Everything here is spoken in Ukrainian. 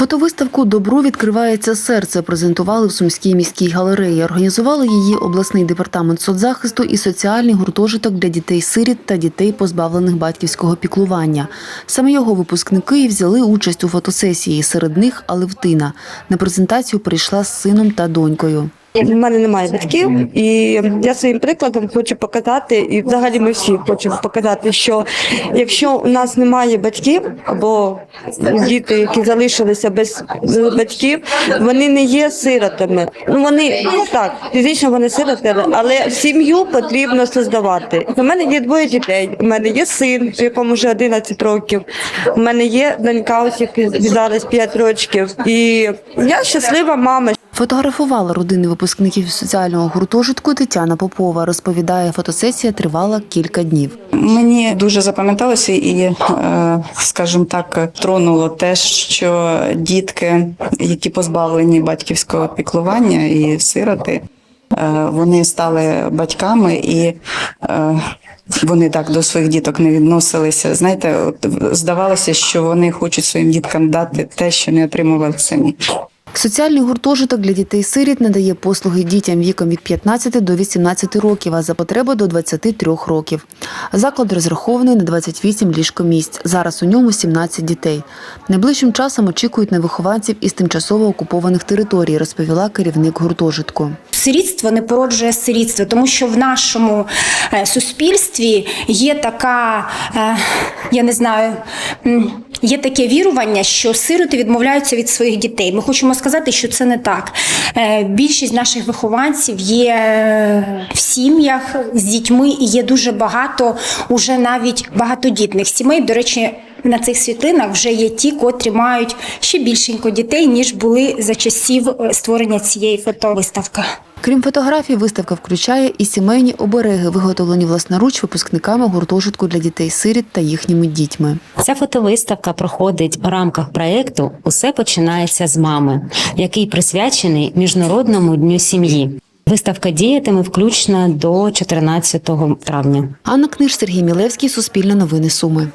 Фотовиставку Добро відкривається серце презентували в Сумській міській галереї. Організували її обласний департамент соцзахисту і соціальний гуртожиток для дітей-сиріт та дітей, позбавлених батьківського піклування. Саме його випускники і взяли участь у фотосесії. Серед них Алевтина. На презентацію прийшла з сином та донькою. У мене немає батьків, і я своїм прикладом хочу показати, і взагалі ми всі хочемо показати, що якщо у нас немає батьків або діти, які залишилися без батьків, вони не є сиротами. Ну вони так, фізично вони сироти, але сім'ю потрібно создавати. У мене є двоє дітей. У мене є син, якому вже 11 років. У мене є донька, ось якій зараз 5 років. І я щаслива мама. Фотографувала родини випускників соціального гуртожитку Тетяна Попова. Розповідає, фотосесія тривала кілька днів. Мені дуже запам'яталося і, е, скажімо так, тронуло те, що дітки, які позбавлені батьківського піклування і сироти, е, вони стали батьками і. е, Вони так до своїх діток не відносилися. Знаєте, от здавалося, що вони хочуть своїм діткам дати те, що не отримували самі. Соціальний гуртожиток для дітей-сиріт надає послуги дітям віком від 15 до 18 років, а за потреби до 23 років. Заклад розрахований на 28 ліжкомісць. Зараз у ньому 17 дітей. Найближчим часом очікують на вихованців із тимчасово окупованих територій, розповіла керівник гуртожитку. Сирітство не породжує сирітство, тому що в нашому е, суспільстві є така, е, я не знаю, є таке вірування, що сироти відмовляються від своїх дітей. Ми хочемо сказати, що це не так. Е, Більшість наших вихованців є е, в сім'ях з дітьми, і є дуже багато уже навіть багатодітних сімей. До речі. На цих світлинах вже є ті, котрі мають ще більшенько дітей, ніж були за часів е, створення цієї фотовиставки. Крім фотографій, виставка включає і сімейні обереги, виготовлені власноруч випускниками гуртожитку для дітей-сиріт та їхніми дітьми. Ця фотовиставка проходить в рамках проєкту Усе починається з мами, який присвячений Міжнародному дню сім'ї. Виставка діятиме включно до 14 травня. Анна Книж, Сергій Мілевський, Суспільне новини Суми.